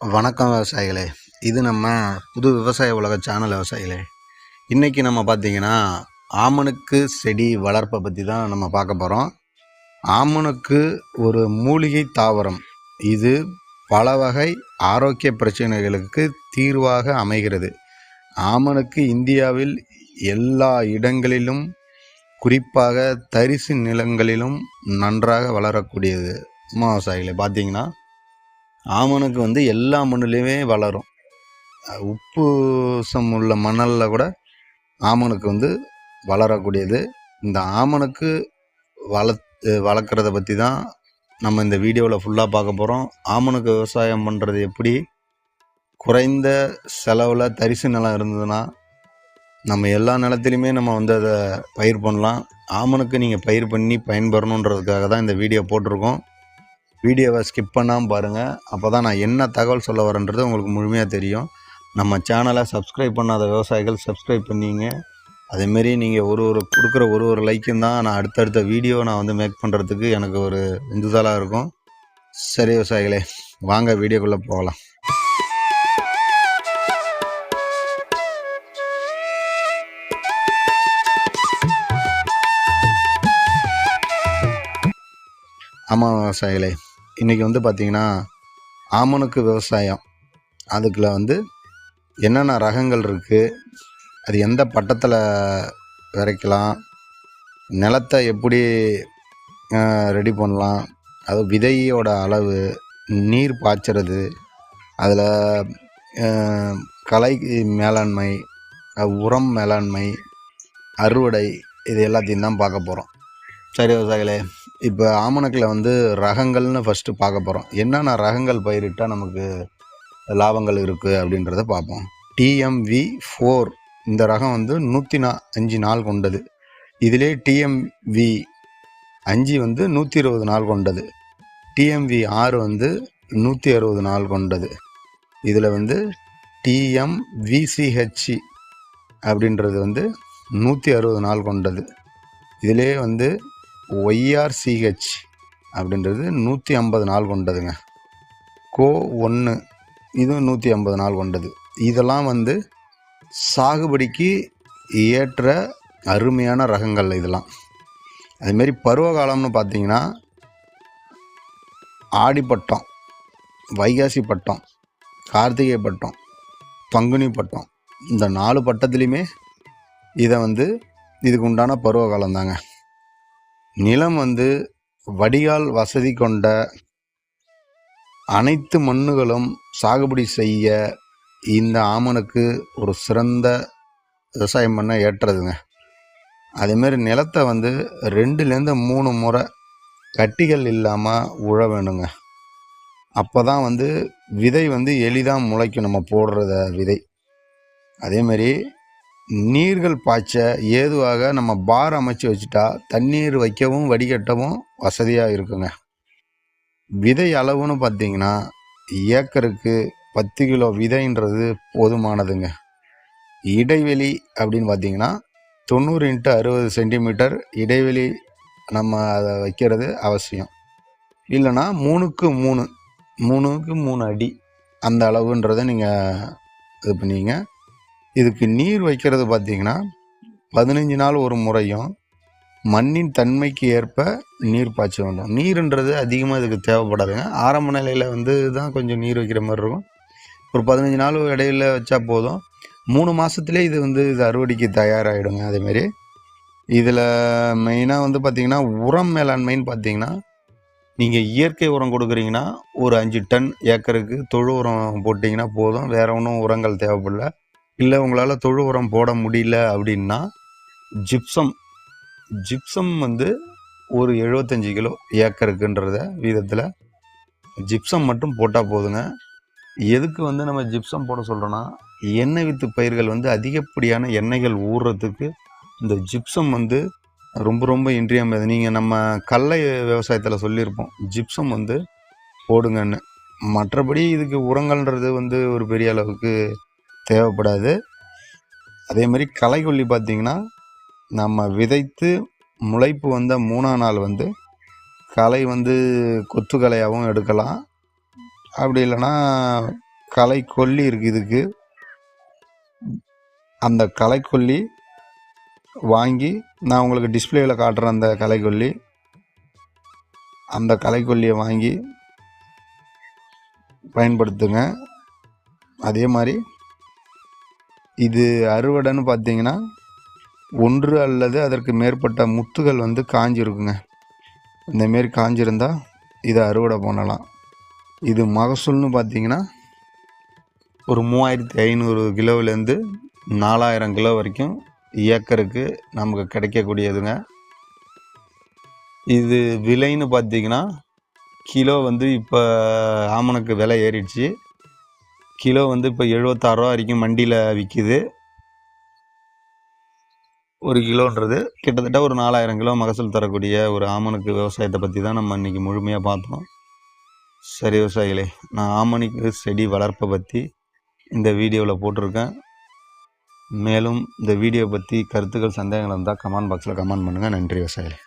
வணக்கம் விவசாயிகளே. இது நம்ம புது விவசாய உலக சேனல் விவசாயிகளே. இன்றைக்கி நம்ம பார்த்திங்கன்னா ஆமணுக்கு செடி வளர்ப்பை பற்றி தான் நம்ம பார்க்க போகிறோம் ஆமணுக்கு ஒரு மூலிகை தாவரம். இது பல வகை ஆரோக்கிய பிரச்சனைகளுக்கு தீர்வாக அமைகிறது. ஆமணுக்கு இந்தியாவில் எல்லா இடங்களிலும் குறிப்பாக தரிசு நிலங்களிலும் நன்றாக வளரக்கூடியது. விவசாயிகளை பார்த்திங்கன்னா ஆமணக்கு வந்து எல்லா மண்ணுலேயுமே வளரும். உப்பு சம் உள்ள மணலில் கூட ஆமணக்கு வந்து வளரக்கூடியது. இந்த ஆமணக்கு வளர்த்து வளர்க்குறத பற்றி தான் நம்ம இந்த வீடியோவில் ஃபுல்லாக பார்க்க போகிறோம் ஆமணக்கு விவசாயம் பண்ணுறது எப்படி? குறைந்த செலவில் தரிசு நிலம் இருந்ததுன்னா நம்ம எல்லா நிலத்துலையுமே நம்ம வந்து அதை பயிர் பண்ணலாம். ஆமணக்கு நீங்கள் பயிர் பண்ணி பயன்பெறணுன்றதுக்காக தான் இந்த வீடியோ போட்டிருக்கோம். வீடியோவை ஸ்கிப் பண்ணாமல் பாருங்கள் அப்போ தான் நான் என்ன தகவல் சொல்ல வரேன்றது உங்களுக்கு முழுமையாக தெரியும். நம்ம சேனலை சப்ஸ்கிரைப் பண்ணாத விவசாயிகள் சப்ஸ்கிரைப் பண்ணிங்க. அதேமாரி நீங்கள் ஒரு ஒரு கொடுக்குற ஒரு ஒரு லைக்கும் தான் நான் அடுத்தடுத்த வீடியோ நான் வந்து மேக் பண்ணுறதுக்கு எனக்கு ஒரு உந்துதலாக இருக்கும். சரி விவசாயிகளே வாங்க வீடியோக்குள்ளே போகலாம். ஆமாம் விவசாயிகளே இன்றைக்கி வந்து பார்த்திங்கன்னா ஆமணக்கு விவசாயம். அதுக்குள்ள வந்து என்னென்ன ரகங்கள் இருக்குது அது எந்த பட்டத்தில் விதைக்கலாம் நிலத்தை எப்படி ரெடி பண்ணலாம் அது விதையோட அளவு நீர் பாய்ச்சறது அதில் கலை மேலாண்மை உரம் மேலாண்மை அறுவடை இது எல்லாத்தையும் தான் பார்க்க போகிறோம் சரி விவசாயிகளே. இப்போ ஆமணக்கில் வந்து ரகங்கள்னு ஃபஸ்ட்டு பார்க்க போகிறோம் என்னென்ன ரகங்கள் பயிரிட்டால் நமக்கு லாபங்கள் இருக்குது அப்படின்றத பார்ப்போம். டிஎம்வி ஃபோர் இந்த ரகம் வந்து நூற்றி நா அஞ்சு நாள் கொண்டது. இதிலே டிஎம்வி அஞ்சு வந்து நூற்றி இருபது நாள் கொண்டது. டிஎம்வி ஆறு வந்து நூற்றி அறுபது நாள் கொண்டது. இதில் வந்து டிஎம்விசிஹெச் அப்படின்றது வந்து நூற்றி அறுபது நாள் கொண்டது. இதிலே வந்து ஒய்ஆர்சிஹெச் அப்படின்றது நூற்றி ஐம்பது நாள் கொண்டதுங்க. கோ ஒன்று இதுவும் நூற்றி ஐம்பது நாள் கொண்டது. இதெல்லாம் வந்து சாகுபடிக்கு ஏற்ற அருமையான ரகங்கள் இதெல்லாம். அதுமாரி பருவ காலம்னு பார்த்தீங்கன்னா ஆடிப்பட்டம் வைகாசி பட்டம் கார்த்திகை பட்டம் பங்குனி பட்டம் இந்த நாலு பட்டத்துலேயுமே இதை வந்து இதுக்கு உண்டான பருவ காலம் தாங்க நிலம் வந்து வடிகால் வசதி கொண்ட அனைத்து மண்ணுகளும் சாகுபடி செய்ய இந்த ஆமனுக்கு ஒரு சிறந்த விவசாயம் பண்ண ஏற்றதுங்க. அதேமாரி நிலத்தை வந்து ரெண்டுலேருந்து மூணு முறை கட்டிகள் இல்லாமல் உழ வேணுங்க. அப்போ தான் வந்து விதை வந்து எளிதாக முளைக்கும். நம்ம போடுறத விதை. அதேமாரி நீர்கள் பாய்ச்ச ஏதுவாக நம்ம பார் அமைச்சு வச்சுட்டா தண்ணீர் வைக்கவும் வடிகட்டவும் வசதியாக இருக்குங்க. விதை அளவுன்னு பார்த்தீங்கன்னா ஏக்கருக்கு பத்து கிலோ விதைன்றது போதுமானதுங்க. இடைவெளி அப்படின்னு பார்த்தீங்கன்னா தொண்ணூறு இன்ட்டு அறுபது சென்டிமீட்டர் இடைவெளி நம்ம அதை வைக்கிறது அவசியம். இல்லைன்னா மூணுக்கு மூணு மூணுக்கு மூணு அடி அந்த அளவுன்றதை நீங்கள் இது பண்ணிங்க. இதுக்கு நீர் வைக்கிறது பார்த்தீங்கன்னா பதினஞ்சு நாள் ஒரு முறையும் மண்ணின் தன்மைக்கு ஏற்ப நீர் பாய்ச்ச வேண்டும் நீருன்றது அதிகமாக இதுக்கு தேவைப்படாதுங்க. ஆரம்ப நிலையில் வந்து தான் கொஞ்சம் நீர் வைக்கிற மாதிரி இருக்கும். ஒரு பதினஞ்சு நாள் இடையில வச்சா போதும். மூணு மாதத்துலேயே இது வந்து இது அறுவடைக்கு தயாராகிடுங்க அதேமாரி இதில் மெயினாக வந்து பார்த்திங்கன்னா உரம் மேலாண்மைன்னு பார்த்தீங்கன்னா நீங்கள் இயற்கை உரம் கொடுக்குறீங்கன்னா ஒரு அஞ்சு டன் ஏக்கருக்கு தொழு உரம் போட்டிங்கன்னா போதும். வேறு ஒன்றும் உரங்கள் தேவைப்படல. இல்லை உங்களால் தொழு உரம் போட முடியல அப்படின்னா ஜிப்சம் ஜிப்சம் வந்து ஒரு எழுபத்தஞ்சி கிலோ ஏக்கருக்குன்றத வீதத்தில் ஜிப்சம் மட்டும் போட்டால் போதுங்க. எதுக்கு வந்து நம்ம ஜிப்சம் போட சொல்கிறோன்னா எண்ணெய் வித்து பயிர்கள் வந்து அதிகப்படியான எண்ணெய்கள் ஊறுறதுக்கு இந்த ஜிப்சம் வந்து ரொம்ப ரொம்ப இன்றியமையாது. நீங்கள் நம்ம கடலை விவசாயத்தில் சொல்லியிருப்போம் ஜிப்சம் வந்து போடுங்கன்னு. மற்றபடி இதுக்கு உரங்கள்ன்றது வந்து ஒரு பெரிய அளவுக்கு தேவைப்படாது. அதே மாதிரி களைக்கொல்லி பார்த்திங்கன்னா நம்ம விதைத்து முளைப்பு வந்த மூணாம் நாள் வந்து களை வந்து கொத்து களையாகவும் எடுக்கலாம். அப்படி இல்லைன்னா களை கொல்லி இருக்குது இதுக்கு. அந்த களைக்கொல்லி வாங்கி நான் உங்களுக்கு டிஸ்பிளேயில் காட்டுறேன் அந்த களைக்கொல்லி அந்த களைக்கொல்லியை வாங்கி பயன்படுத்துங்க. அதே மாதிரி இது அறுவடைன்னு பார்த்தீங்கன்னா ஒன்று அல்லது அதற்கு மேற்பட்ட முத்துகள் வந்து காஞ்சிருக்குங்க. இந்தமாரி காஞ்சிருந்தால் இதை அறுவடை பண்ணலாம். இது மகசூல்னு பார்த்தீங்கன்னா ஒரு மூவாயிரத்தி ஐநூறு கிலோவிலேருந்து நாலாயிரம் கிலோ வரைக்கும் ஏக்கருக்கு நமக்கு கிடைக்கக்கூடியதுங்க. இது விலைன்னு பார்த்தீங்கன்னா கிலோ வந்து இப்போ ஆமணக்கு விலை ஏறிடுச்சு. கிலோ வந்து இப்போ எழுபத்தாறுரூவா வரைக்கும் மண்டியில் விற்கிது ஒரு கிலோன்றது கிட்டத்தட்ட ஒரு நாலாயிரம் கிலோ மகசூல் தரக்கூடிய ஒரு ஆமனுக்கு விவசாயத்தை பற்றி தான் நம்ம இன்றைக்கி முழுமையாக பார்த்தோம். சரி விவசாயிகளே நான் ஆமணிக்கு செடி வளர்ப்பை பற்றி இந்த வீடியோவில் போட்டிருக்கேன். மேலும் இந்த வீடியோ பற்றி கருத்துக்கள் சந்தேகங்கள் இருந்தால் கமெண்ட் பாக்ஸில் கமெண்ட் பண்ணுங்கள் நன்றி விவசாயிகளே.